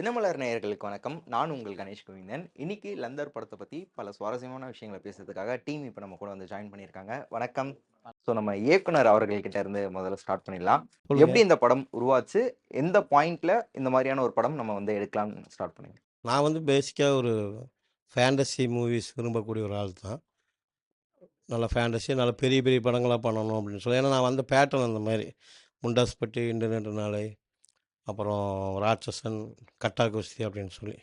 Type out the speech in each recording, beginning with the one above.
தினமலர் நேயர்களுக்கு வணக்கம். நான் உங்கள் கணேஷ் கோவிந்தன். இன்னைக்கு லந்தர் படத்தை பற்றி பல சுவாரஸ்யமான விஷயங்களை பேசுறதுக்காக டீம் இப்போ நம்ம கூட வந்து ஜாயின் பண்ணியிருக்காங்க. வணக்கம். ஸோ நம்ம இயக்குனர் அவர்கள்கிட்ட இருந்து முதல்ல ஸ்டார்ட் பண்ணிடலாம். எப்படி இந்த படம் உருவாச்சு? எந்த பாயிண்ட்ல இந்த மாதிரியான ஒரு படம் நம்ம வந்து எடுக்கலாம்னு ஸ்டார்ட் பண்ணுங்க. நான் வந்து பேசிக்காக ஒரு ஃபேண்டசி மூவிஸ் விரும்பக்கூடிய ஒரு ஆள் தான். நல்ல ஃபேண்டசி நல்ல பெரிய பெரிய படங்களாக பண்ணணும் அப்படின்னு சொல்லி. ஏன்னா நான் வந்த பேட்டர்ன் அந்த மாதிரி. முண்டாஸ்பட்டி இன்டர்நெட் நாளை அப்புறம் ராட்சசன் கட்டா குஸ்தி அப்படின்னு சொல்லி.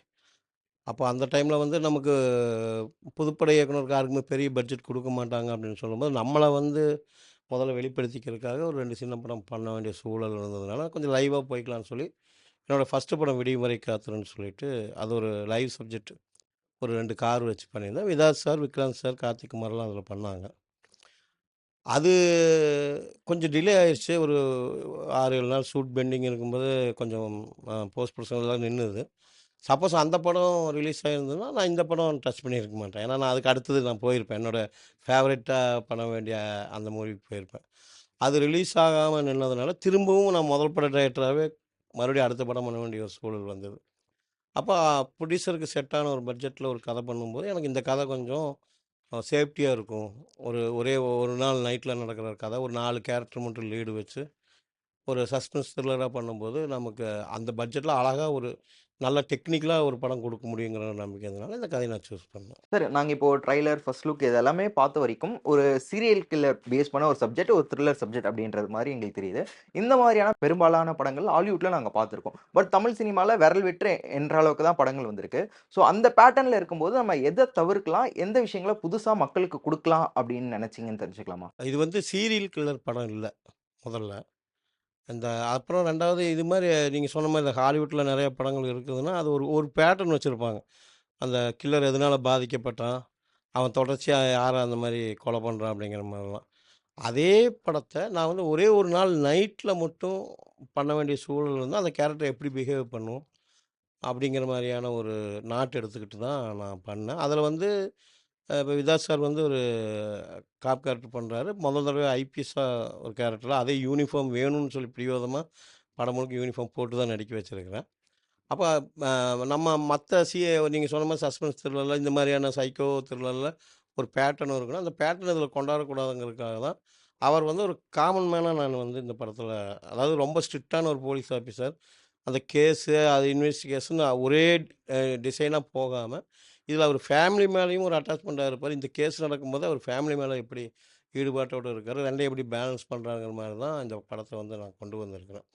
அப்போ அந்த டைமில் வந்து நமக்கு புதுப்படை இயக்குனருக்கு யாருக்குமே பெரிய பட்ஜெட் கொடுக்க மாட்டாங்க அப்படின்னு சொல்லும்போது நம்மளை வந்து முதல்ல வெளிப்படுத்திக்கிறதுக்காக ஒரு ரெண்டு சின்ன படம் பண்ண வேண்டிய சூழல் இருந்ததுனால கொஞ்சம் லைவாக போய்க்கலாம்னு சொல்லி என்னோடய ஃபஸ்ட்டு படம் விடுமுறை காத்துருன்னு சொல்லிட்டு அது ஒரு லைவ் சப்ஜெக்ட் ஒரு ரெண்டு கார் வச்சு பண்ணியிருந்தேன். விதாஸ் சார் விக்ராந்த் சார் கார்த்திக் குமார்லாம் அதில் பண்ணாங்க. அது கொஞ்சம் டிலே ஆயிடுச்சு ஒரு ஆறு ஏழு நாள் ஷூட் பெண்டிங் இருக்கும்போது கொஞ்சம் போஸ்ட் ப்ரொடக்ஷன்லாம் நின்றுது சப்போஸ் அந்த படம் ரிலீஸ் ஆகிருந்ததுன்னா நான் இந்த படம் டச் பண்ணியிருக்க மாட்டேன். ஏன்னா நான் அதுக்கு அடுத்தது நான் போயிருப்பேன். என்னோடய ஃபேவரெட்டாக பண்ண வேண்டிய அந்த மூவிக்கு போயிருப்பேன். அது ரிலீஸ் ஆகாமல் நின்னதுனால திரும்பவும் நான் முதல் பட டைரக்டராகவே மறுபடியும் அடுத்த படம் பண்ண வேண்டிய ஒரு சூழல் வந்தது. அப்போ ப்ரொடியூசருக்கு செட்டான ஒரு பட்ஜெட்டில் ஒரு கதை பண்ணும்போது எனக்கு இந்த கதை கொஞ்சம் சேஃப்டியாக இருக்கும். ஒரு ஒரே ஒரு நாள் நைட்டில் நடக்கிற கதை ஒரு நாலு கேரக்டர் மட்டும் லீடு வச்சு ஒரு சஸ்பென்ஸ் த்ரில்லராக பண்ணும்போது நமக்கு அந்த பட்ஜெட்டில் அழகாக ஒரு நல்ல டெக்னிக்கலாக ஒரு படம் கொடுக்க முடியுங்கிற ஒரு நம்பிக்கை இருந்தனால இந்த கதையை நான் சூஸ் பண்ணேன். சார் நாங்கள் இப்போ ட்ரைலர் ஃபர்ஸ்ட் லுக் இதெல்லாமே பார்த்த வரைக்கும் ஒரு சீரியல் கில்லர் பேஸ் பண்ண ஒரு சப்ஜெக்ட் ஒரு த்ரில்லர் சப்ஜெக்ட் அப்படின்றது மாதிரி எங்களுக்கு தெரியுது. இந்த மாதிரியான பெரும்பாலான படங்கள் ஹாலிவுட்ல நாங்கள் பார்த்துருக்கோம். பட் தமிழ் சினிமாவில் விரல் விட்டு என்ற அளவுக்கு தான் படங்கள் வந்திருக்கு. ஸோ அந்த பேட்டர்னில் இருக்கும்போது நம்ம எதை தவிர்க்கலாம் எந்த விஷயங்களை புதுசாக மக்களுக்கு கொடுக்கலாம் அப்படின்னு நினைச்சீங்கன்னு தெரிஞ்சுக்கலாமா? இது வந்து சீரியல் கில்லர் படம் இல்லை முதல்ல. இந்த அப்புறம் ரெண்டாவது இது மாதிரி நீங்கள் சொன்ன மாதிரி இந்த ஹாலிவுட்டில் நிறைய படங்கள் இருக்குதுன்னா அது ஒரு ஒரு பேட்டர்ன் வச்சுருப்பாங்க. அந்த கில்லர் எதனால் பாதிக்கப்பட்டான் அவன் தொடர்ச்சியாக யாரை அந்த மாதிரி கொலை பண்ணுறான் அப்படிங்கிற மாதிரிலாம் அதே படத்தை நான் வந்து ஒரே ஒரு நாள் நைட்டில் மட்டும் பண்ண வேண்டிய சூழல் வந்து அந்த கேரக்டர் எப்படி பிஹேவ் பண்ணும் அப்படிங்கிற மாதிரியான ஒரு நாட்டு எடுத்துக்கிட்டு தான் நான் பண்ணேன். அதில் வந்து இப்போ விதாஸ் சார் வந்து ஒரு காப் கேரக்டர் பண்ணுறாரு முதல் தடவை ஐபிஎஸ்ஸாக ஒரு கேரக்டரில் அதே யூனிஃபார்ம் வேணும்னு சொல்லி பிரியோதமாக படம் முழுக்க யூனிஃபார்ம் போட்டு தான் நடிக்க வச்சுருக்கிறேன். அப்போ நம்ம மற்ற சி நீங்கள் சொன்ன மாதிரி சஸ்பென்ஸ் த்ரில்லரில் இந்த மாதிரியான சைக்கோ த்ரில்லரில் ஒரு பேட்டர்னும் இருக்கணும் அந்த பேட்டர்ன் இதில் கொண்டாடக்கூடாதுங்கிறதுக்காக தான் அவர் வந்து ஒரு காமன் மேனாக நான் வந்து இந்த படத்தில் அதாவது ரொம்ப ஸ்ட்ரிக்டான ஒரு போலீஸ் ஆஃபீஸர் அந்த கேஸு அது இன்வெஸ்டிகேஷன் ஒரே டிசைனாக போகாமல் இதில் அவர் ஃபேமிலி மேலேயும் ஒரு அட்டாச்மெண்ட்டாக இருப்பார் இந்த கேஸ் நடக்கும்போது அவர் ஃபேமிலி மேலே எப்படி ஈடுபாட்டோடு இருக்கார் ரெண்டையும் எப்படி பேலன்ஸ் பண்ணுறாங்கிற மாதிரி தான் இந்த படத்தை வந்து நான் கொண்டு வந்திருக்கிறேன்.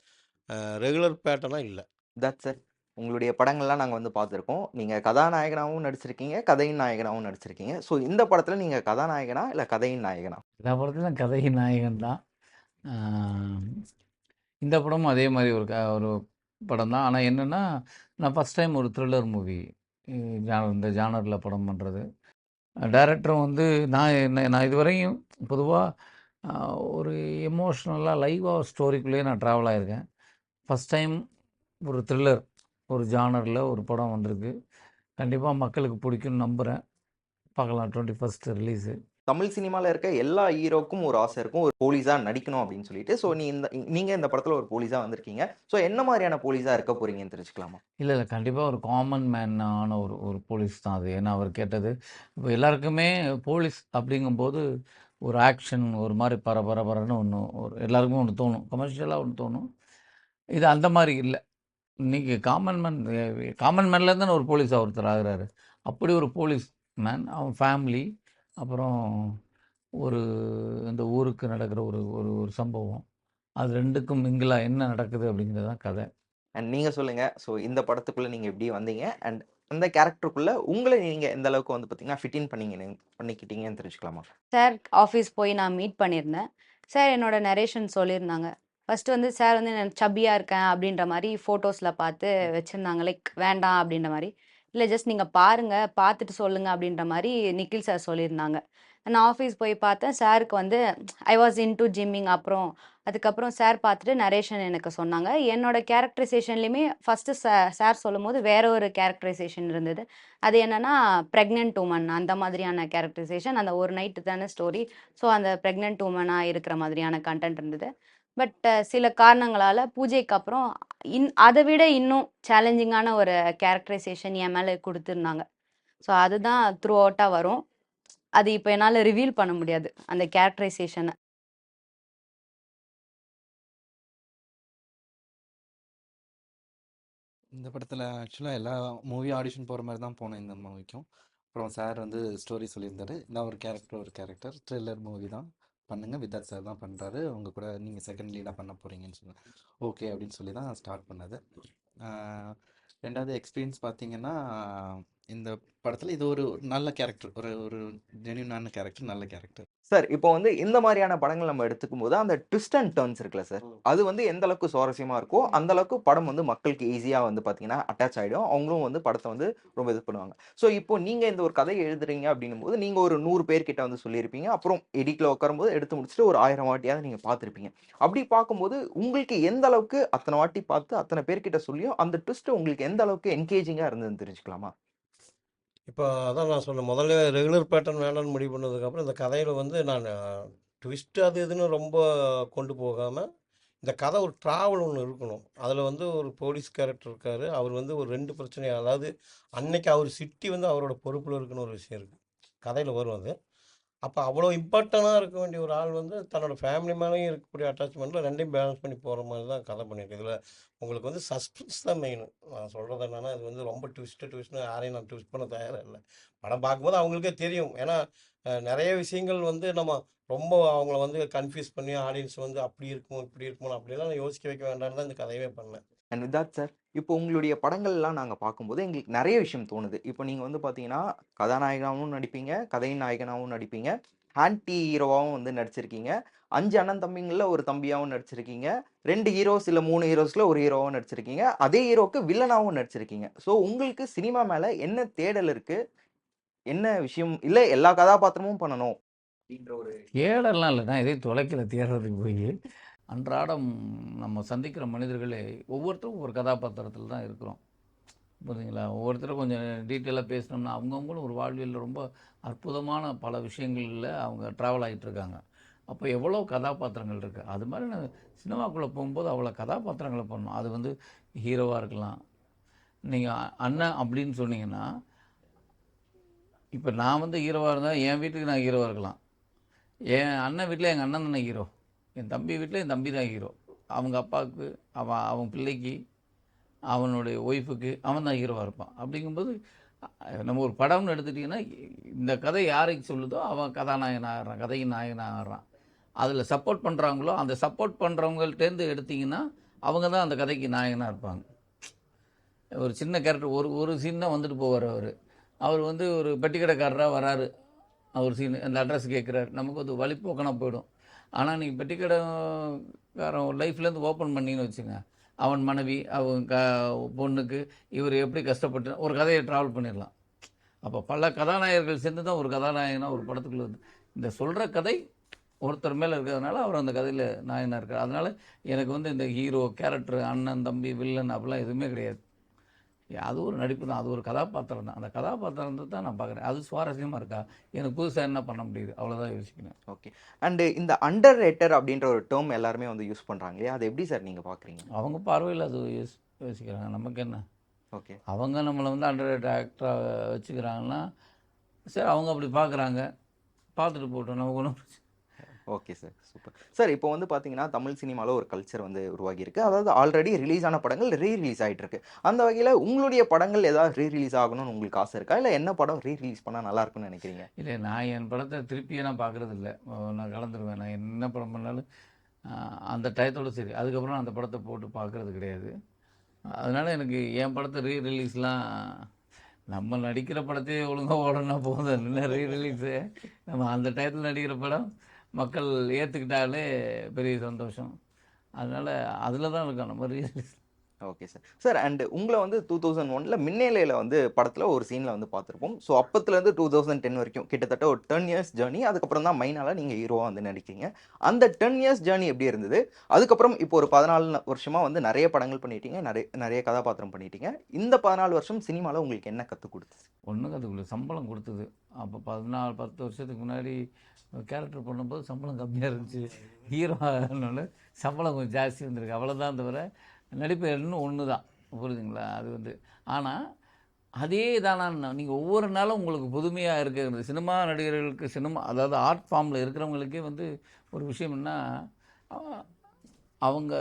ரெகுலர் பேட்டர்னாக இல்லை. தட் சார் உங்களுடைய படங்கள்லாம் நாங்கள் வந்து பார்த்துருக்கோம். நீங்கள் கதாநாயகனாகவும் நடிச்சிருக்கீங்க கதையின் நாயகனாகவும் நடிச்சிருக்கீங்க. ஸோ இந்த படத்தில் நீங்கள் கதாநாயகனா இல்லை கதையின் நாயகனா? எல்லா படத்துலையும் கதையின் நாயகன் தான். இந்த படமும் அதே மாதிரி ஒரு க ஒரு படம் தான் ஆனால் என்னென்னா நான் ஃபஸ்ட் டைம் ஒரு த்ரில்லர் மூவி இந்த ஜானரில் படம் பண்ணுறது டைரக்டரும் வந்து நான் என்ன நான் இதுவரையும் பொதுவாக ஒரு எமோஷ்னலாக லைவாக ஸ்டோரிக்குள்ளேயே நான் ட்ராவல் ஆகியிருக்கேன் ஃபஸ்ட் டைம் ஒரு த்ரில்லர் ஒரு ஜானரில் ஒரு படம் வந்திருக்கு. கண்டிப்பாக மக்களுக்கு பிடிக்கும்னு நம்புகிறேன் பார்க்கலாம் டுவெண்ட்டி ஃபஸ்ட் ரிலீஸு. தமிழ் சினிமாவில் இருக்க எல்லா ஹீரோக்கும் ஒரு ஆசை இருக்கும். ஒரு போலீஸாக நடிக்கணும் அப்படின்னு சொல்லிட்டு. ஸோ நீ இந்த நீங்கள் இந்த படத்தில் ஒரு போலீஸாக வந்திருக்கீங்க. ஸோ என்ன மாதிரியான போலீஸாக இருக்க போகிறீங்கன்னு தெரிஞ்சுக்கலாமா? இல்லை இல்லை. கண்டிப்பாக ஒரு காமன் மேனான ஒரு ஒரு போலீஸ் தான் அது. ஏன்னா அவர் கேட்டது இப்போ எல்லாருக்குமே போலீஸ் அப்படிங்கும்போது ஒரு ஆக்ஷன் ஒரு மாதிரி பர பரபரன்னு ஒன்று ஒரு எல்லாருக்குமே ஒன்று தோணும். கமர்ஷியலாக ஒன்று தோணும். இது அந்த மாதிரி இல்லை. இன்றைக்கி காமன் மேன் காமன் மேன்லேருந்து ஒரு போலீஸாக ஒருத்தர் ஆகிறாரு. அப்படி ஒரு போலீஸ் மேன் அவன் ஃபேமிலி அப்புறம் ஒரு இந்த ஊருக்கு நடக்கிற ஒரு ஒரு ஒரு சம்பவம். அது ரெண்டுக்கும் மிங்கிலாக என்ன நடக்குது அப்படிங்கிறது தான் கதை. அண்ட் நீங்கள் சொல்லுங்கள் ஸோ இந்த படத்துக்குள்ளே நீங்கள் எப்படி வந்தீங்க? அண்ட் அந்த கேரக்டருக்குள்ளே உங்களை நீங்கள் எந்த அளவுக்கு வந்து பார்த்தீங்கன்னா ஃபிட்டின் பண்ணீங்க பண்ணிக்கிட்டீங்கன்னு தெரிஞ்சுக்கலாமா? சார் ஆஃபீஸ் போய் நான் மீட் பண்ணியிருந்தேன். சார் என்னோட நரேஷன் சொல்லியிருந்தாங்க. ஃபர்ஸ்ட் வந்து சார் வந்து நான் சப்பியாக இருக்கேன் அப்படின்ற மாதிரி ஃபோட்டோஸில் பார்த்து வச்சுருந்தாங்க. லைக் வேண்டாம் அப்படின்ற மாதிரி. இல்லை ஜஸ்ட் நீங்கள் பாருங்கள் பார்த்துட்டு சொல்லுங்கள் அப்படின்ற மாதிரி நிக்கில் சார் சொல்லியிருந்தாங்க. நான் ஆஃபீஸ் போய் பார்த்தேன் சாருக்கு வந்து I was into gymming அப்புறம் அதுக்கப்புறம் சார் பார்த்துட்டு நரேஷன் எனக்கு சொன்னாங்க. என்னோட கேரக்டரைசேஷன்லேயுமே ஃபஸ்ட்டு சார் சொல்லும் போது வேற ஒரு கேரக்டரைசேஷன் இருந்தது. அது என்னென்னா ப்ரெக்னென்ட் உமன் அந்த மாதிரியான கேரக்டரைசேஷன் அந்த ஒரு நைட்டு தானே ஸ்டோரி ஸோ அந்த ப்ரெக்னென்ட் உமனாக இருக்கிற மாதிரியான கண்டென்ட் இருந்தது. பட் சில காரணங்களால் பூஜைக்கு அப்புறம் இன் அதை விட இன்னும் சேலஞ்சிங்கான ஒரு கேரக்டரைசேஷன் என் மேலே கொடுத்துருந்தாங்க. ஸோ அதுதான் த்ரூ அவுட்டாக வரும். அது இப்போ என்னால் ரிவீல் பண்ண முடியாது அந்த கேரக்டரைசேஷனை இந்த படத்தில் ஆக்சுவலாக எல்லா மூவி ஆடிஷன் போகிற மாதிரி தான் போனேன் இந்த மூவிக்கும் அப்புறம் சார் வந்து ஸ்டோரி சொல்லியிருந்தாரு. நான் ஒரு கேரக்டர் ஒரு கேரக்டர் த்ரில்லர் மூவி தான். பண்ணுங்க. வித்தார்த் சார் தான் பண்ணுறாரு உங்க கூட நீங்கள் செகண்ட் லீடாக பண்ண போகிறீங்கன்னு சொன்னேன் ஓகே அப்படின்னு சொல்லி தான் ஸ்டார்ட் பண்ணது. ரெண்டாவது எக்ஸ்பீரியன்ஸ் பார்த்தீங்கன்னா இந்த படத்தில் இது ஒரு நல்ல கேரக்டர் ஒரு ஒரு ஜென்யூனான கேரக்டர் நல்ல கேரக்டர் சார் இப்போ வந்து இந்த மாதிரியான படங்கள் நம்ம எடுத்துக்கும் போது அந்த ட்விஸ்ட் அண்ட் டர்ன்ஸ் இருக்குல்ல சார் அது வந்து எந்த அளவுக்கு சுவாரஸ்யமா இருக்கோ அந்த அளவுக்கு படம் வந்து மக்களுக்கு ஈஸியா வந்து பாத்தீங்கன்னா அட்டாச் ஆயிடும். அவங்களும் வந்து படத்தை வந்து ரொம்ப இது பண்ணுவாங்க. ஸோ இப்போ நீங்க இந்த ஒரு கதையை எழுதுறீங்க அப்படின்னும் போது நீங்க ஒரு நூறு பேர்கிட்ட வந்து சொல்லியிருப்பீங்க. அப்புறம் எடிட்ல உட்காரும்போது எடுத்து முடிச்சுட்டு ஒரு ஆயிரம் வாட்டியாவது நீங்க பார்த்துருப்பீங்க அப்படி பார்க்கும்போது உங்களுக்கு எந்த அளவுக்கு அத்தனை வாட்டி பார்த்து அத்தனை பேர்கிட்ட சொல்லியும் அந்த ட்விஸ்ட் உங்களுக்கு எந்த அளவுக்கு என்கேஜிங்கா இருந்ததுன்னு தெரிஞ்சுக்கலாமா? இப்போ அதான் நான் சொன்னேன். முதல்ல ரெகுலர் பேட்டர்ன் வேண்டாம்னு முடிவு பண்ணதுக்கப்புறம் இந்த கதையில் வந்து நான் ட்விஸ்ட் அது இதுன்னு ரொம்ப கொண்டு போகாமல் இந்த கதை ஒரு ட்ராவல் ஒன்று இருக்கணும். அதில் வந்து ஒரு போலீஸ் கேரக்டர் இருக்கார். அவர் வந்து ஒரு ரெண்டு பிரச்சனை அதாவது அன்னைக்கு அவர் சிட்டி வந்து அவரோட பொறுப்பில் இருக்குன்னு ஒரு விஷயம் இருக்குது கதையில் வரும் அது. அப்போ அவ்வளோ இம்பார்ட்டண்ட்டாக இருக்க வேண்டிய ஒரு ஆள் வந்து தன்னோட ஃபேமிலி மேலேயும் இருக்கக்கூடிய அட்டாச்மெண்ட்டில் ரெண்டையும் பேலன்ஸ் பண்ணி போகிற மாதிரி தான் கதை பண்ணியிருக்கு. இதில் உங்களுக்கு வந்து சஸ்பென்ஸ் தான் மெயின் நான் சொல்கிறது என்னென்னா இது வந்து ரொம்ப ட்விஸ்ட்டு ட்விஸ்ட்னு யாரையும் நான் ட்விஸ்ட் பண்ண தயாராக இல்லை. படம் பார்க்கும்போது அவங்களுக்கே தெரியும். ஏன்னா நிறைய விஷயங்கள் வந்து நம்ம ரொம்ப அவங்கள வந்து கன்ஃபியூஸ் பண்ணி ஆடியன்ஸ் வந்து அப்படி இருக்கும் இப்படி இருக்கும் அப்படிலாம் யோசிக்க வைக்க வேண்டாம்னு தான் இந்த கதையவே பண்ணேன். அண்ட் வித் சார் இப்போ உங்களுடைய படங்கள்லாம் நாங்கள் பார்க்கும்போது எங்களுக்கு நிறைய விஷயம் தோணுது. இப்போ நீங்கள் வந்து பார்த்தீங்கன்னா கதாநாயகனாகவும் நடிப்பீங்க கதையின் நாயகனாகவும் நடிப்பீங்க ஆன்டி ஹீரோவாகவும் வந்து நடிச்சிருக்கீங்க அஞ்சு அண்ணன் தம்பிங்களில் ஒரு தம்பியாகவும் நடிச்சிருக்கீங்க ரெண்டு ஹீரோஸ் இல்லை மூணு ஹீரோஸில் ஒரு ஹீரோவாகவும் நடிச்சிருக்கீங்க அதே ஹீரோவுக்கு வில்லனாகவும் நடிச்சிருக்கீங்க. ஸோ உங்களுக்கு சினிமா மேலே என்ன தேடல் இருக்குது என்ன விஷயம்? இல்லை எல்லா கதாபாத்திரமும் பண்ணணும்? அப்படின்ற ஒரு தேடலாம் இல்லை. நான் இதே தொலைக்கல தேடுறதுக்கு போய். அன்றாடம் நம்ம சந்திக்கிற மனிதர்களே ஒவ்வொருத்தரும் ஒவ்வொரு கதாபாத்திரத்தில் தான் இருக்கிறோம். புரியுதுங்களா ஒவ்வொருத்தரும் கொஞ்சம் டீட்டெயிலாக பேசினோம்னா அவங்கவுங்களும் ஒரு வாழ்வியலில் ரொம்ப அற்புதமான பல விஷயங்களில் அவங்க ட்ராவல் ஆகிட்டு இருக்காங்க. அப்போ எவ்வளோ கதாபாத்திரங்கள் இருக்குது அது மாதிரி நான் சினிமாக்குள்ளே போகும்போது அவ்வளோ கதாபாத்திரங்களை பண்ணணும். அது வந்து ஹீரோவாக இருக்கலாம். நீங்கள் அண்ணன் அப்படின்னு சொன்னீங்கன்னா இப்போ நான் வந்து ஹீரோவாக இருந்தால் என் வீட்டுக்கு நான் ஹீரோவாக இருக்கலாம். என் அண்ணன் வீட்டில் எங்கள் அண்ணன் தானே ஹீரோ என் தம்பி வீட்டில் என் தம்பி தான் ஹீரோ அவங்க அப்பாவுக்கு அவன் அவன் பிள்ளைக்கு அவனுடைய ஒய்ஃபுக்கு அவன் தான் ஹீரோவாக இருப்பான். அப்படிங்கும்போது நம்ம ஒரு படம்னு எடுத்துட்டிங்கன்னா இந்த கதை யாருக்கு சொல்லுதோ அவன் கதாநாயகன் ஆகிறான் கதையின் நாயகன் ஆகிறான் அதில் சப்போர்ட் பண்ணுறாங்களோ அந்த சப்போர்ட் பண்ணுறவங்கள்ட்டேருந்து எடுத்திங்கன்னா அவங்க தான் அந்த கதைக்கு நாயகனாக இருப்பாங்க. ஒரு சின்ன கேரக்டர் ஒரு ஒரு சீன் தான் வந்துட்டு போவார் அவர். அவர் வந்து ஒரு பெட்டிக்கடைக்காரராக வராரு. அவர் சீன் அந்த அட்ரஸ் கேட்குறாரு நமக்கு அது வழிப்போக்கனாக போயிடும். ஆனால் நீங்கள் பெட்டிக்கடைக்காரன் லைஃப்லேருந்து ஓப்பன் பண்ணின்னு வச்சுங்க அவன் மனைவி அவன் க பொண்ணுக்கு இவர் எப்படி கஷ்டப்பட்டு ஒரு கதையை ட்ராவல் பண்ணிடலாம். அப்போ பல கதாநாயகர்கள் சேர்ந்து தான் ஒரு கதாநாயகனாக ஒரு படத்துக்குள்ளே வந்து இந்த சொல்கிற கதை ஒருத்தர் மேலே இருக்கிறதுனால அவர் அந்த கதையில் நாயனாக இருக்கார். அதனால் எனக்கு வந்து இந்த ஹீரோ கேரக்டர் அண்ணன் தம்பி வில்லன் அப்படிலாம் எதுவுமே கிடையாது. அது ஒரு நடிப்பு தான் அது ஒரு கதாபாத்திரம் தான். அந்த கதாபாத்திரத்தை தான் நான் பார்க்குறேன். அது சுவாரஸ்யமாக இருக்கா? எனக்கு புதுசாக என்ன பண்ண முடியுது? அவ்வளோதான் யோசிக்கிறேன். ஓகே. அண்டு இந்த அண்டர் ரேட்டர் அப்படின்ற ஒரு டேர்ம் எல்லாருமே வந்து யூஸ் பண்ணுறாங்க இல்லையா? அதை எப்படி சார் நீங்கள் பார்க்குறீங்க? அவங்க பார்வையில் அது யோசி யோசிக்கிறாங்க. நமக்கு என்ன? ஓகே. அவங்க நம்மளை வந்து அண்டர் ஆக்டராக வச்சுக்கிறாங்கன்னா சரி அவங்க அப்படி பார்க்குறாங்க. பார்த்துட்டு போட்டோம் நமக்கு ஒன்றும் ஓகே சார் சூப்பர். சார் இப்போ வந்து பார்த்தீங்கன்னா தமிழ் சினிமாவில் ஒரு கல்ச்சர் வந்து உருவாகி இருக்கு அதாவது ஆல்ரெடி ரிலீஸ் ஆன படங்கள் ரீ ரிலீஸ் ஆகிட்டு இருக்கு அந்த வகையில் உங்களுடைய படங்கள் ஏதாவது ரீ ரிலீஸ் ஆகணும்னு உங்களுக்கு ஆசை இருக்கா? இல்லை என்ன படம் ரீ ரிலீஸ் பண்ணால் நல்லா இருக்கும்னு நினைக்கிறீங்க? இல்லை நான் என் படத்தை திருப்பியே நான் பார்க்குறது இல்லை நான் கலந்துருவேன். நான் என்ன படம் பண்ணாலும் அந்த டயத்தோடு சரி. அதுக்கப்புறம் அந்த படத்தை போட்டு பார்க்குறது கிடையாது. அதனால் எனக்கு என் படத்தை ரீ ரிலீஸ்லாம் நம்ம நடிக்கிற படத்தையே ஒழுங்காக ஓடனா போதும். என்ன ரீ ரிலீஸு நம்ம அந்த டயத்தில் நடிக்கிற படம் மக்கள் ஏற்றுக்கிட்டாலே பெரிய சந்தோஷம். அதனால் அதில் தான் இருக்கும் நம்ம re okay sir sir and உங்களை வந்து டூ தௌசண்ட் ஒனில் மின்னேலையில் வந்து படத்தில் ஒரு சீனில் வந்து பார்த்துருப்போம். ஸோ அப்பத்துலேருந்து டூ தௌசண்ட் டென் வரைக்கும் கிட்டத்தட்ட ஒரு டென் இயர்ஸ் ஜேர்னி அதுக்கப்புறம் தான் மைனால நீங்கள் ஹீரோவாக வந்து நடிக்கிறீங்க அந்த டென் இயர்ஸ் ஜேர்னி எப்படி இருந்தது? அதுக்கப்புறம் இப்போ ஒரு பதினாலு வருஷமாக வந்து நிறைய படங்கள் பண்ணிட்டீங்க. நிறைய நிறைய கதாபாத்திரம் பண்ணிட்டீங்க. இந்த பதினாலு வருஷம் சினிமாவில் உங்களுக்கு என்ன கற்றுக் கொடுத்துச்சு ஒன்றும் கொடுத்து சம்பளம் கொடுத்தது. அப்போ பதினாலு பத்து வருஷத்துக்கு முன்னாடி கேரக்டர் பண்ணும்போது சம்பளம் கம்மியாக இருந்துச்சு. ஹீரோ சம்பளம் கொஞ்சம் ஜாஸ்தி வந்திருக்கு. அவ்வளோதான் தவிர நடிப்பு ஒன்று தான் புரியுதுங்களா? அது வந்து ஆனால் அதே தானா நீங்கள் ஒவ்வொரு நாளும் உங்களுக்கு புதுமையாக இருக்கிறது சினிமா நடிகர்களுக்கு சினிமா அதாவது ஆர்ட் ஃபார்மில் இருக்கிறவங்களுக்கே வந்து ஒரு விஷயம்னா அவங்க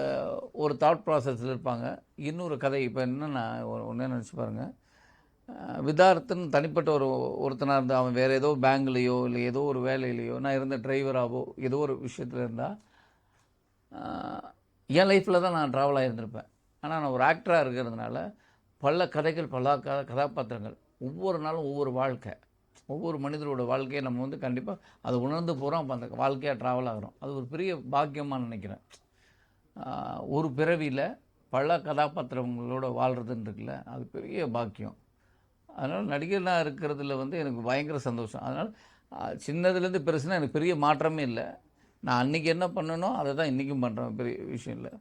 ஒரு தாட் ப்ராசஸில் இருப்பாங்க. இன்னொரு கதை இப்போ என்னென்னா ஒன்றே நினச்சி பாருங்கள் விதார்த்தன் தனிப்பட்ட ஒரு ஒருத்தனாக இருந்தால் அவன் வேறு ஏதோ பேங்க்லேயோ இல்லை ஏதோ ஒரு வேலையிலையோ நான் இருந்த டிரைவராகவோ ஏதோ ஒரு விஷயத்தில் இருந்தால் என் லைஃப்பில் தான் நான் ட்ராவல் ஆகியிருந்திருப்பேன் ஆனால் நான் ஒரு ஆக்டராக இருக்கிறதுனால பல கதைகள் பல க கதாபாத்திரங்கள் ஒவ்வொரு நாளும் ஒவ்வொரு வாழ்க்கை. ஒவ்வொரு மனிதரோட வாழ்க்கையை நம்ம வந்து கண்டிப்பாக அதை உணர்ந்து போகிறோம் அப்போ அந்த வாழ்க்கையாக ட்ராவல் ஆகிறோம். அது ஒரு பெரிய பாக்கியமாக நினைக்கிறேன். ஒரு பிறவியில் பல கதாபாத்திரங்களோட வாழ்கிறதுன்னு இருக்குல்ல அது பெரிய பாக்கியம். அதனால் நடிகனாக இருக்கிறதுல வந்து எனக்கு பயங்கர சந்தோஷம். அதனால் சின்னதுலேருந்து பெருசுனா எனக்கு பெரிய மாற்றமே இல்லை. நான் அன்றைக்கி என்ன பண்ணனோ அதை தான் இன்றைக்கும் பண்ணுறேன் பெரிய விஷயம் இல்லை.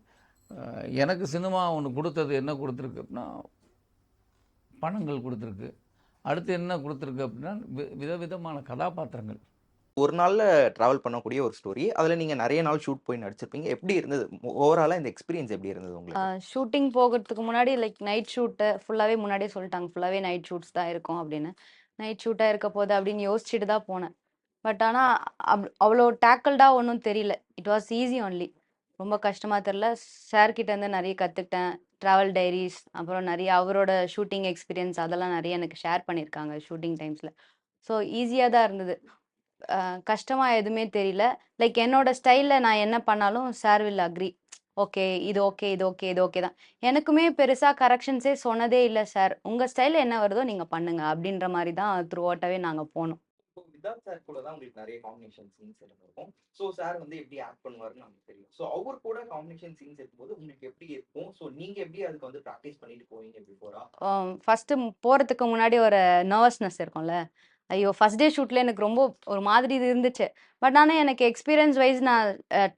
எனக்கு சினிமா ஒன்று கொடுத்தது என்ன கொடுத்துருக்கு அப்படின்னா பணங்கள் கொடுத்துருக்கு. அடுத்து என்ன கொடுத்துருக்கு அப்படின்னா வி- விதவிதமான கதாபாத்திரங்கள். ஒரு நாளில் ட்ராவல் பண்ணக்கூடிய ஒரு ஸ்டோரி அதில் நீங்கள் நிறைய நாள் ஷூட் போய் நடிச்சிருப்பீங்க. எப்படி இருந்தது? ஓவராலாக இந்த எக்ஸ்பீரியன்ஸ் எப்படி இருந்தது உங்களுக்கு? ஷூட்டிங் போகிறதுக்கு முன்னாடி லைக் நைட் ஷூட்டு ஃபுல்லாகவே முன்னாடியே சொல்லிட்டாங்க. ஃபுல்லாகவே நைட் ஷூட்ஸ் தான் இருக்கும் அப்படின்னு. நைட் ஷூட்டாக இருக்க போகுது அப்படின்னு யோசிச்சுட்டு தான் போனேன். பட் ஆனால் அப் அவ்வளோ டேக்கிள்டாக ஒன்றும் தெரியல. இட் வாஸ் ஈஸி ஒன்லி ரொம்ப கஷ்டமாக தெரில சார் இருந்து நிறைய கற்றுக்கிட்டேன் ட்ராவல் டைரிஸ் அப்புறம் நிறைய அவரோட ஷூட்டிங் எக்ஸ்பீரியன்ஸ் அதெல்லாம் நிறைய எனக்கு ஷேர் பண்ணியிருக்காங்க ஷூட்டிங் டைம்ஸில் ஸோ ஈஸியாக தான் இருந்தது. கஷ்டமாக எதுவுமே தெரியல. லைக் என்னோட ஸ்டைலில் நான் என்ன பண்ணாலும் சார் வில் அக்ரி ஓகே இது ஓகே இது ஓகே இது ஓகே தான். எனக்குமே பெருசாக கரெக்ஷன்ஸே சொன்னதே இல்லை சார் உங்கள் ஸ்டைலில் என்ன வருதோ நீங்கள் பண்ணுங்கள் அப்படின்ற மாதிரி தான் த்ரூ அவுட்டாகவே நாங்கள் போனோம். சித்தார்த் சார் கூட தான் உங்களுக்கு நிறைய காம்பினேஷன் சீன்ஸ் இருக்கும் ஸோ சார் வந்து எப்படி ஆக்ட் பண்ணுவாருன்னு நமக்கு தெரியும். ஸோ அவர் கூட காம்பினேஷன் சீன்ஸ் இருக்கும்போது உங்களுக்கு எப்படி இருக்கும்? ஸோ நீங்க எப்படி அதுக்கு வந்து ப்ராக்டிஸ் பண்ணிட்டு போவீங்க பிஃபோரா ஃபர்ஸ்ட் போறதுக்கு முன்னாடி ஒரு நர்வஸ்னஸ் இருக்கும்ல. ஐயோ ஃபஸ்ட் டே ஷூட்டில் எனக்கு ரொம்ப ஒரு மாதிரி இது இருந்துச்சு. பட் ஆனால் எனக்கு எக்ஸ்பீரியன்ஸ் வைஸ் நான்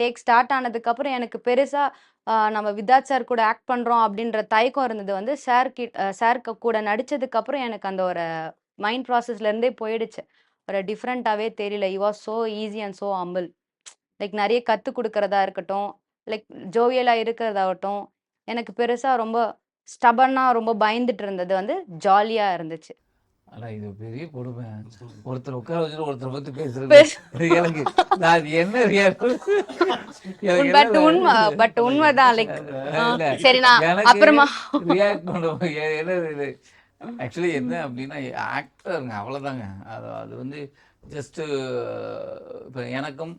டேக் ஸ்டார்ட் ஆனதுக்கப்புறம் எனக்கு பெருசாக நம்ம விதாத் சார் கூட ஆக்ட் பண்ணுறோம் அப்படின்ற தயக்கம் இருந்தது வந்து சார் கிட் சார் கூட நடித்ததுக்கப்புறம் எனக்கு அந்த ஒரு மைண்ட் ப்ராசஸ்லேருந்தே போயிடுச்சு. ஒரு டிஃப்ரெண்ட்டாகவே தெரியல. You was so easy and so humble like நிறைய கற்றுக் கொடுக்கறதா இருக்கட்டும். லைக் ஜோவியலாக இருக்கிறதாகட்டும். எனக்கு பெருசாக ரொம்ப ஸ்டபன்னாக ரொம்ப பயந்துட்டு இருந்தது வந்து ஜாலியாக இருந்துச்சு. ஆனால் இது பெரிய கொடுமை. ஒருத்தர் உட்கார வச்சுட்டு ஒருத்தர் பற்றி பேசுறது. பேச- எனக்கு நான் என்ன பட் உண்மை பட் உண்மைதான் லைக் சரி நான் அப்புறமா ரியாக்ட் பண்ணுவோம். எ- என்னது இது? ஆக்சுவலி என்ன அப்படின்னா ஆக்டருங்க அவ்வளோதாங்க அது அது வந்து ஜஸ்ட்டு இப்போ எனக்கும்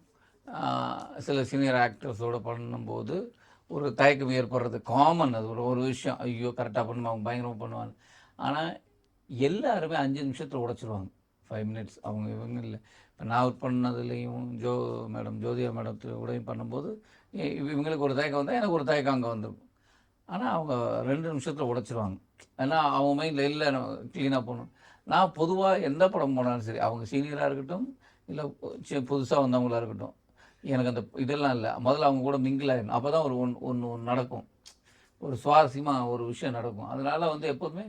சில சீனியர் ஆக்டர்ஸோட பண்ணும்போது ஒரு தயக்கம் ஏற்படுறது காமன் அது ஒரு ஒரு விஷயம். ஐயோ கரெக்டாக பண்ணுவாங்க அவங்க பயங்கரமாக பண்ணுவாங்க. ஆனால் எல்லாருமே அஞ்சு நிமிஷத்தில் உடைச்சிருவாங்க. ஃபைவ் மினிட்ஸ் அவங்க இவங்க இல்லை. இப்போ நான் ஒர்க் பண்ணதுலேயும் ஜோ மேடம் ஜோதியா மேடத்தில் கூடயும் பண்ணும்போது இவங்களுக்கு ஒரு தயக்கம் வந்தால் எனக்கு ஒரு தயக்கம் அங்கே வந்துடும் ஆனால் அவங்க ரெண்டு நிமிஷத்தில் உடைச்சிருவாங்க. ஏன்னா அவங்க மைண்டில் இல்லை க்ளீனாக போகணும். நான் பொதுவாக எந்த படம் போனாலும் சரி அவங்க சீனியராக இருக்கட்டும் இல்லை புதுசாக வந்தவங்களா இருக்கட்டும் எனக்கு அந்த இதெல்லாம் இல்லை. முதல்ல அவங்க கூட மிங்கிள் ஆகிடணும் அப்போ தான் ஒரு ஒன்று ஒன்று ஒன்று நடக்கும். ஒரு சுவாரஸ்யமாக ஒரு விஷயம் நடக்கும். அதனால் வந்து எப்போதுமே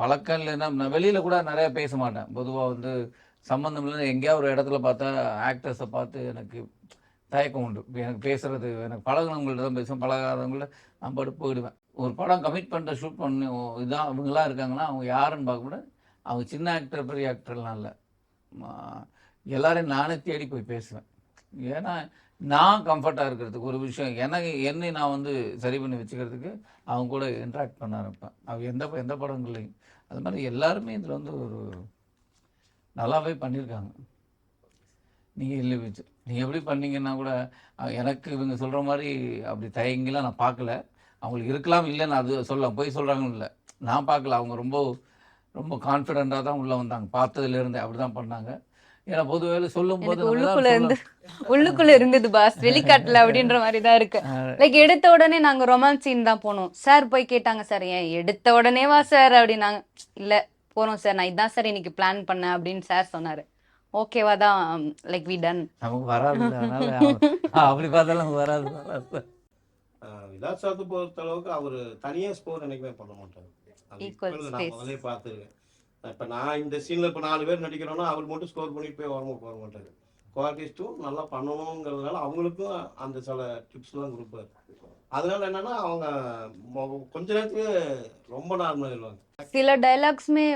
பழக்கம் இல்லைன்னா நான் வெளியில் கூட நிறையா பேச மாட்டேன். பொதுவாக வந்து சம்மந்தம் இல்லை எங்கேயாவது ஒரு இடத்துல பார்த்தா ஆக்டர்ஸை பார்த்து எனக்கு தயக்கம் உண்டு. எனக்கு பேசுறது எனக்கு பழகினவங்கள்ட்ட தான் பேசுவேன். பழகாதவங்கள்ட்ட நான் படு போயிடுவேன். ஒரு படம் கமிட் பண்ணுற ஷூட் பண்ணி இதான் இவங்களாம் இருக்காங்கன்னா அவங்க யாருன்னு பார்க்கக்கூட அவங்க சின்ன ஆக்டர் பெரிய ஆக்டர்லாம் இல்லை. எல்லோரையும் நானே தேடி போய் பேசுவேன். ஏன்னா நான் கம்ஃபர்ட்டாக இருக்கிறதுக்கு ஒரு விஷயம் எனக்கு என்னை நான் வந்து சரி பண்ணி வச்சுக்கிறதுக்கு அவங்க கூட இன்ட்ராக்ட் பண்ண ஆரம்பிப்பேன். அவங்க எந்த எந்த படங்கள்லையும். அது மாதிரி எல்லாருமே இதில் வந்து ஒரு நல்லாவே பண்ணியிருக்காங்க. நீங்கள் இல்லை வச்சு நீங்கள் எப்படி பண்ணீங்கன்னா கூட எனக்கு இவங்க சொல்கிற மாதிரி அப்படி தயங்கிலாம் நான் பார்க்கல. அவங்களுக்கு இருக்கலாம் இல்லைன்னு அது சொல்ல போய் சொல்கிறாங்கன்னு இல்லை. நான் பார்க்கல. அவங்க ரொம்ப ரொம்ப கான்ஃபிடெண்ட்டாக தான் உள்ளே வந்தாங்க. பார்த்ததுலேருந்தே அப்படி தான் பண்ணாங்க. ஏன்னா பொதுவாக சொல்லும் போது உள்ளுக்குள்ள இருந்து உள்ளுக்குள்ள இருந்தது பாஸ். வெளிக்காட்டுல அப்படின்ற மாதிரி தான் இருக்கு. லைக் எடுத்த உடனே நாங்க ரொமான்ஸ் சீன் தான் போனோம். சார் போய் கேட்டாங்க சார் ஏன் எடுத்த உடனே வா சார் அப்படின்னாங்க. இல்ல போறோம் சார் நான் இதான் சார் இன்னைக்கு பிளான் பண்ணேன் அப்படின்னு சார் சொன்னாரு. ஓகேவா தான் லைக் வி டன் நமக்கு வராது அப்படி பார்த்தாலும் வராது வராது. விதாத் சாத்து பொறுத்த அளவுக்கு அவர் தனியாக ஸ்கோர் என்னைக்குமே பண்ண மாட்டார். அது நான். முதலே பார்த்துருக்கேன். இப்போ நான் இந்த சீனில் இப்போ நாலு பேர் நடிக்கிறோன்னா அவர் மட்டும் ஸ்கோர் பண்ணிட்டு போய் வரமா போக மாட்டார். குவாலிட்டிஸ்ட்டும் நல்லா பண்ணணுங்கிறதுனால அவங்களுக்கும் அந்த சில டிப்ஸ்லாம் கொடுப்பாரு. அதனால என்னன்னா அவங்க கொஞ்ச நேரத்துக்கு ரொம்ப நார்மலாக சில டைலாக்ஸுமே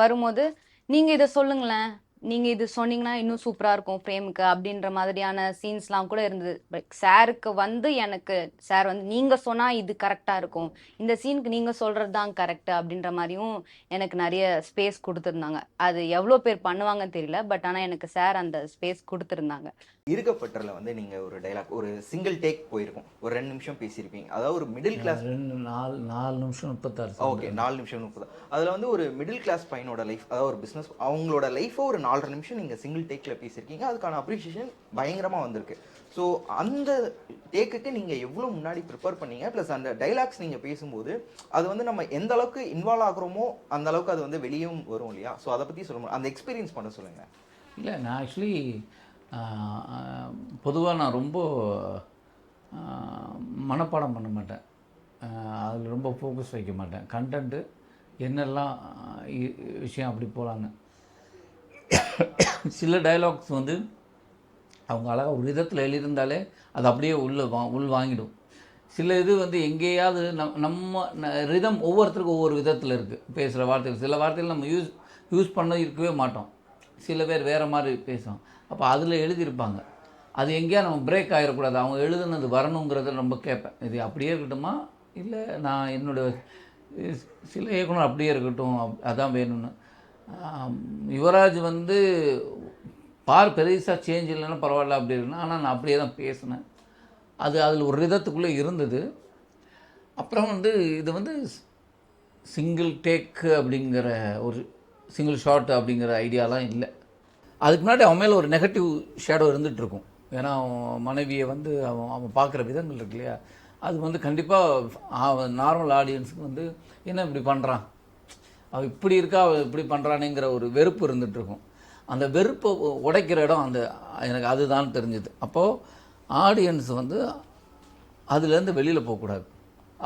வரும்போது நீங்க இதை சொல்லுங்களேன். நீங்க இது சொன்னீங்கன்னா இன்னும் சூப்பரா இருக்கும் ஃப்ரேமுக்கு அப்படின்ற மாதிரியான சீன்ஸ்லாம் கூட இருந்தது. பட் சாருக்கு வந்து எனக்கு சார் வந்து நீங்க சொன்னா இது கரெக்டா இருக்கும். இந்த சீனுக்கு நீங்க சொல்றது தான் கரெக்ட் அப்படின்ற மாதிரியும் எனக்கு நிறைய ஸ்பேஸ் கொடுத்துருந்தாங்க. அது எவ்வளோ பேர் பண்ணுவாங்கன்னு தெரியல பட் ஆனா எனக்கு சார் அந்த ஸ்பேஸ் கொடுத்துருந்தாங்க. இருக்கப்பட்டரில் வந்து நீங்க ஒரு டைலாக் ஒரு சிங்கிள் டேக் போயிருக்கும். ஒரு ரெண்டு நிமிஷம் பேசியிருப்பீங்க. அதாவது ஒரு மிடில் கிளாஸ் ரெண்டு நாலு நாலு நிமிஷம் முப்பத்தாறு ஓகே. நாலு நிமிஷம் முப்பது அதில் வந்து ஒரு மிடில் கிளாஸ் பையனோட லைஃப் அதாவது ஒரு பிஸ்னஸ் அவங்களோட லைஃப்பை ஒரு நாலரை நிமிஷம் நீங்கள் சிங்கிள் டேக்கில் பேசியிருக்கீங்க. அதுக்கான அப்ரிஷியேஷன் பயங்கரமாக வந்திருக்கு. ஸோ அந்த டேக்குக்கு நீங்கள் எவ்வளோ முன்னாடி ப்ரிப்பேர் பண்ணீங்க? ப்ளஸ் அந்த டைலாக்ஸ் நீங்கள் பேசும்போது அது வந்து நம்ம எந்த அளவுக்கு இன்வால்வ் ஆகுறோமோ அந்த அளவுக்கு அது வந்து வெளியும் வரும் இல்லையா? ஸோ அதை பற்றி சொல்லுங்க. அந்த எக்ஸ்பீரியன்ஸ் பண்ண சொல்லுங்கள் இல்லை நான் ஆக்சுவலி பொதுவாக நான் ரொம்ப மனப்பாடம் பண்ண மாட்டேன். அதில் ரொம்ப ஃபோக்கஸ் வைக்க மாட்டேன். கண்டென்ட்டு என்னெல்லாம் இ- விஷயம் அப்படி போகலான்னு சில டைலாக்ஸ் வந்து அவங்க அழகாக ஒரு விதத்தில் எழுதியிருந்தாலே அது அப்படியே உள்ள வா உள் வாங்கிடும். சில இது வந்து எங்கேயாவது நம் நம்ம ரிதம் ஒவ்வொருத்தருக்கும் ஒவ்வொரு விதத்தில் இருக்குது பேசுகிற வார்த்தைகள் சில வார்த்தைகள் நம்ம யூஸ் யூஸ் பண்ண இருக்கவே மாட்டோம். சில பேர் வேறு மாதிரி பேசுவோம் அப்போ அதில் எழுதியிருப்பாங்க. அது எங்கேயா நம்ம பிரேக் ஆகிடக்கூடாது அவங்க எழுதுனது வரணுங்கிறத ரொம்ப கேட்பேன். இது அப்படியே இருக்கட்டுமா? இல்லை நான் என்னோட சில இயக்குனர் அப்படியே இருக்கட்டும் அதான் வேணும்னு. யுவராஜ் வந்து பார் பெருசாக சேஞ்ச் இல்லைன்னா பரவாயில்ல அப்படி இருக்குன்னா ஆனால் நான் அப்படியே தான் பேசினேன். அது அதில் ஒரு விதத்துக்குள்ளே இருந்தது. அப்புறம் வந்து இது வந்து சிங்கிள் டேக் அப்படிங்கிற ஒரு சிங்கிள் ஷாட் அப்படிங்கிற ஐடியாலாம் இல்லை. அதுக்கு முன்னாடி அவன் மேலே ஒரு நெகட்டிவ் ஷேடோ இருந்துகிட்ருக்கும் ஏன்னா அவன் மனைவியை வந்து அவன் அவன் பார்க்குற விதங்கள் இருக்கு இல்லையா? அது வந்து கண்டிப்பாக நார்மல் ஆடியன்ஸுக்கு வந்து என்ன இப்படி பண்ணுறான் அவள் இப்படி இருக்கா அவள் இப்படி பண்ணுறானேங்கிற ஒரு வெறுப்பு இருந்துகிட்ருக்கும் அந்த வெறுப்பை உடைக்கிற இடம் அந்த எனக்கு அதுதான் தெரிஞ்சுது. அப்போது ஆடியன்ஸ் வந்து அதுலேருந்து வெளியில் போகக்கூடாது.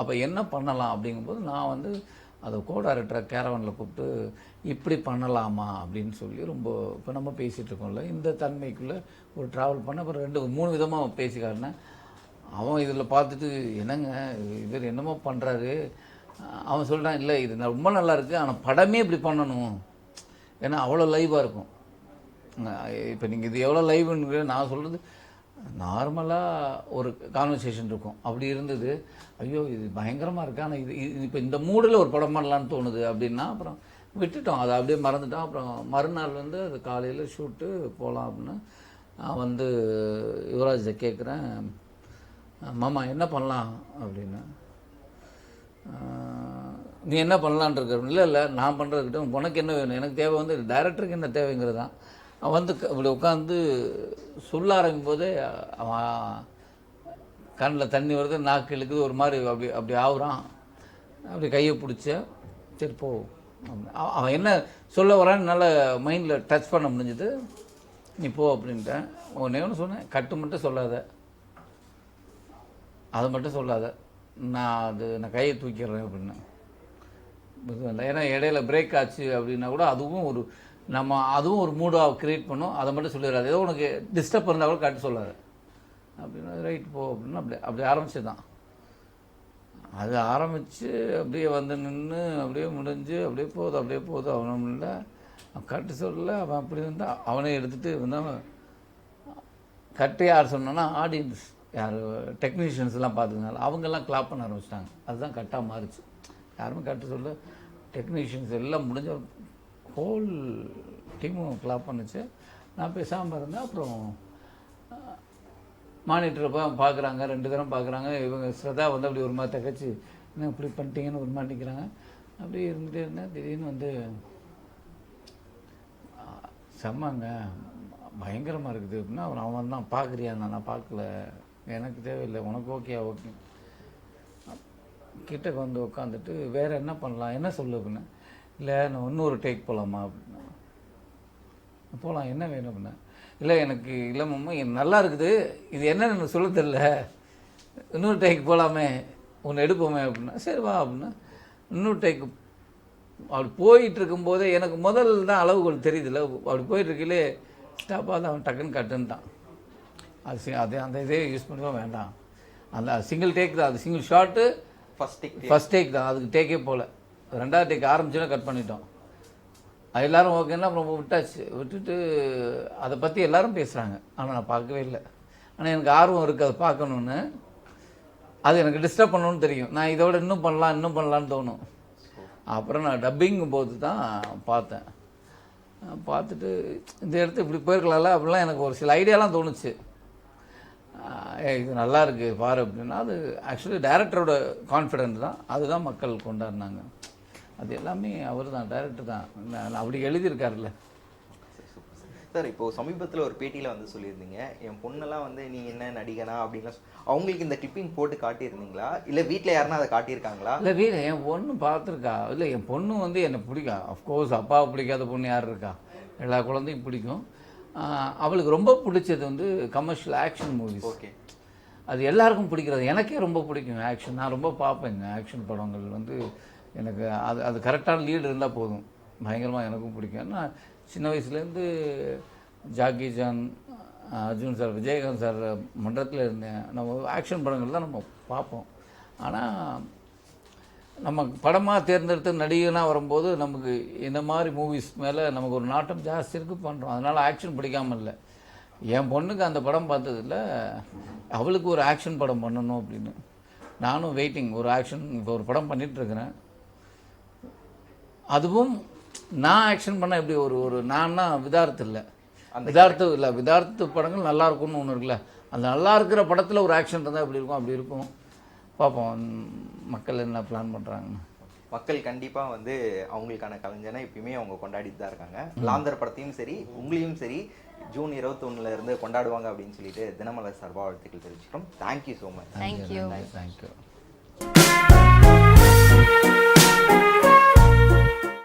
அப்போ என்ன பண்ணலாம் அப்படிங்கும்போது நான் வந்து அதை கோ டைரக்டரை கேரவனில் கூப்பிட்டு இப்படி பண்ணலாமா அப்படின்னு சொல்லி ரொம்ப இப்போ நம்ம பேசிகிட்டு இருக்கோம்ல இந்த தன்மைக்குள்ளே ஒரு ட்ராவல் பண்ண அப்புறம் ரெண்டு மூணு விதமாக பேசி காட்டினேன் அவன் இதில் பார்த்துட்டு என்னங்க இவர் என்னமோ பண்ணுறாரு அவன் சொல்கிறான் இல்லை இது ரொம்ப நல்லாயிருக்கு ஆனால் படமே இப்படி பண்ணணும். ஏன்னா அவ்வளோ லைவாக இருக்கும். இப்போ நீங்கள் இது எவ்வளோ லைவுன்னு நான் சொல்கிறது நார்மலாக ஒரு கான்வர்சேஷன் இருக்கும். அப்படி இருந்தது. ஐயோ இது பயங்கரமாக இருக்கு. ஆனால் இது இது இப்போ இந்த மூடில் ஒரு படம் பண்ணலான்னு தோணுது அப்படின்னா அப்புறம் விட்டுட்டோம். அதை அப்படியே மறந்துட்டோம். அப்புறம் மறுநாள் வந்து அது காலையில் ஷூட்டு போகலாம் அப்படின்னு நான் வந்து யுவராஜை கேட்குறேன் மாமா என்ன பண்ணலாம்? அப்படின்னு. நீ என்ன பண்ணலான் இருக்க? இல்லை இல்லை நான் பண்ணுறதுக்கிட்ட உனக்கு என்ன வேணும்? எனக்கு தேவை வந்து டைரக்டருக்கு என்ன தேவைங்கிறது தான். அவன் வந்து இப்படி உட்காந்து சொல்ல ஆரம்பிக்கும் போதே அவன் கண்ணில் தண்ணி வருது நாக்கு இழுக்குது ஒரு மாதிரி அப்படி அப்படி ஆகுறான் அப்படி கையை பிடிச்ச சரி போ. அவன் என்ன சொல்ல வரான்னு நல்லா மைண்டில் டச் பண்ண முடிஞ்சது. நீ போ அப்படின்ட்டேன். உன்னை ஒன்று சொன்னேன் கட்டு மட்டும் சொல்லாத. அதை மட்டும் சொல்லாத. நான் அது நான் கையை தூக்கிடுறேன் அப்படின்னு. இது ஏன்னா இடையில பிரேக் ஆச்சு அப்படின்னா கூட அதுவும் ஒரு நம்ம அதுவும் ஒரு மூடாக க்ரியேட் பண்ணும். அதை மட்டும் சொல்லிடுறாரு. ஏதோ உனக்கு டிஸ்டர்ப் இருந்தால் கூட காட்டு சொல்லாரு அப்படின்னா ரைட் போ அப்படின்னு அப்படி அப்படி ஆரம்பிச்சு தான் அது ஆரம்பித்து அப்படியே வந்து நின்று அப்படியே முடிஞ்சு அப்படியே போகுது அப்படியே போகுது. அவனும் இல்லை. கட்டு சொல்லல. அவன் அப்படி இருந்தால் அவனே எடுத்துகிட்டு வந்தான் கட்டு யார் சொன்னான்னா ஆடியன்ஸ் யார் டெக்னீஷியன்ஸ்லாம் பார்த்ததுனால அவங்கெல்லாம் கிளாப் பண்ண ஆரம்பிச்சிட்டாங்க. அதுதான் கட்டாக மாறுச்சு. யாருமே கரெக்டாக சொல்ல டெக்னீஷியன்ஸ் எல்லாம் முடிஞ்ச ஹோல் டீமும் கிளாப் பண்ணுச்சு. நான் பேசாமல் இருந்தேன் அப்புறம் மானிட்டர் பார்க்குறாங்க ரெண்டு தரம் பார்க்குறாங்க இவங்க ஸ்ரதா வந்து அப்படி ஒரு மாதிரி தகச்சு என்ன இப்படி பண்ணிட்டீங்கன்னு ஒரு மாதிரி நிற்கிறாங்க அப்படியே இருந்துகிட்டே இருந்தேன் திடீர்னு வந்து செம்மங்க. பயங்கரமாக இருக்குது. அப்படின்னா அவன் அவன் தான் பார்க்குறியா நான் பார்க்கல எனக்கு தேவையில்லை. உனக்கு ஓகே ஓகே கிட்டக்கு வந்து உட்காந்துட்டு வேறு என்ன பண்ணலாம்? என்ன சொல்லு அப்படின்னா இல்லை நான் இன்னொரு டேக் போகலாமா அப்படின்னா போகலாம் என்ன வேணும்? அப்படின்னா இல்லை எனக்கு இல்லை மாமா நல்லா இருக்குது. இது என்னன்னு எனக்கு சொல்ல தெரில இன்னொரு டேக் போகலாமே ஒன்று எடுப்போமே. அப்படின்னா சரி வா. அப்படின்னா இன்னொரு டேக் அப்படி போயிட்டு இருக்கும்போதே எனக்கு முதல் தான் அளவுகள் தெரியுதுல்ல. அப்படி போயிட்டுருக்கையிலே ஸ்டாப்பாக தான் அவன் டக்குன்னு கட்டுன்ட்டான். அது அது அந்த இதே யூஸ் பண்ணுவோம் வேண்டாம். அந்த சிங்கிள் டேக் தான் அது single shot first take first take தான் அதுக்கு டேக்கே போகல ரெண்டாவது டேக் ஆரம்பிச்சோன்னே கட் பண்ணிட்டோம். அது எல்லாரும் ஓகேன்னா அப்புறம் விட்டாச்சு. விட்டுட்டு அதை பற்றி எல்லாரும் பேசுகிறாங்க ஆனால் நான் பார்க்கவே இல்லை. ஆனால் எனக்கு ஆர்வம் இருக்குது அதை பார்க்கணுன்னு அது எனக்கு டிஸ்டர்ப் பண்ணணும்னு தெரியும். நான் இதோட இன்னும் பண்ணலாம் இன்னும் பண்ணலான்னு தோணும். அப்புறம் நான் டப்பிங்கும் போது தான் பார்த்தேன். பார்த்துட்டு இந்த இடத்த இப்படி போயிருக்கலாம்ல அப்படிலாம் எனக்கு ஒரு சில ஐடியாலாம் தோணுச்சு. இது நல்லா இருக்கு பாரு அப்படின்னா அது ஆக்சுவலி டைரக்டரோட கான்ஃபிடென்ட் தான். அதுதான் மக்கள் கொண்டாடினாங்க. அது எல்லாமே அவர் தான் டைரக்டர் தான். நான் அப்படி எழுதியிருக்காருல்ல. சார் இப்போ சமீபத்தில் ஒரு பேட்டியில் வந்து சொல்லியிருந்தீங்க என் பொண்ணெல்லாம் வந்து நீ என்ன நடிகனா? அப்படின்லாம் அவங்களுக்கு இந்த கிளிப்பிங் போட்டு காட்டியிருந்தீங்களா? இல்லை வீட்டில் யாருன்னா அதை காட்டியிருக்காங்களா? இல்லை வீடு என் பொண்ணு பார்த்துருக்கா. இல்லை என் பொண்ணு வந்து என்னை பிடிக்கும். அஃப்கோர்ஸ் அப்பாவை பிடிக்காத பொண்ணு யார் இருக்கா? எல்லா குழந்தையும் பிடிக்கும். அவளுக்கு ரொம்ப பிடிச்சது வந்து கமர்ஷியல் ஆக்ஷன் மூவிஸ் ஓகே. அது எல்லாருக்கும் பிடிக்கிறது. எனக்கே ரொம்ப பிடிக்கும் ஆக்ஷன் நான் ரொம்ப பார்ப்பேங்க ஆக்ஷன் படங்கள். வந்து எனக்கு அது அது கரெக்டான லீடு இருந்தால் போதும். பயங்கரமாக எனக்கும் பிடிக்கும். ஏன்னா சின்ன வயசுலேருந்து Jackie Chan Arjun sir Vijayakanth sir மன்றத்தில் இருந்தேன். நம்ம ஆக்ஷன் படங்கள் தான் நம்ம பார்ப்போம். ஆனால் நம்ம படமாக தேர்ந்தெடுத்து நடிகனாக வரும்போது நமக்கு இந்த மாதிரி மூவிஸ் மேலே நமக்கு ஒரு நாட்டம் ஜாஸ்தி இருக்கு பண்ணுறோம் அதனால் ஆக்ஷன் பிடிக்காம இல்லை. என் பொண்ணுக்கு அந்த படம் பார்த்ததில்ல. அவளுக்கு ஒரு ஆக்ஷன் படம் பண்ணணும் அப்படின்னு. நானும் வெயிட்டிங் ஒரு ஆக்ஷன் இப்போ ஒரு படம் பண்ணிட்டு இருக்கிறேன் அதுவும் நான் ஆக்ஷன் பண்ண எப்படி ஒரு ஒரு நான்னா விதார்த்து இல்லை. விதார்த்து இல்லை. விதார்த்து படங்கள் நல்லா இருக்கும்னு ஒன்று இருக்குல்ல. அந்த நல்லா இருக்கிற படத்தில் ஒரு ஆக்ஷன் இருந்தால் எப்படி இருக்கும்? அப்படி இருக்கும். பார்ப்போம் மக்கள் என்ன பிளான் பண்ணுறாங்கன்னு மக்கள் கண்டிப்பாக வந்து அவங்களுக்கான கலைஞனை எப்பயுமே அவங்க கொண்டாடிட்டு தான் இருக்காங்க. லாந்தர் படத்தையும் சரி உங்களையும் சரி ஜூன் இருபத்தொன்னுல இருந்து கொண்டாடுவாங்க அப்படின்னு சொல்லிட்டு தினமலர் சார்பாக வாழ்த்துக்கள் தெரிவிச்சுக்கிறோம். Thank you so much thank you thank you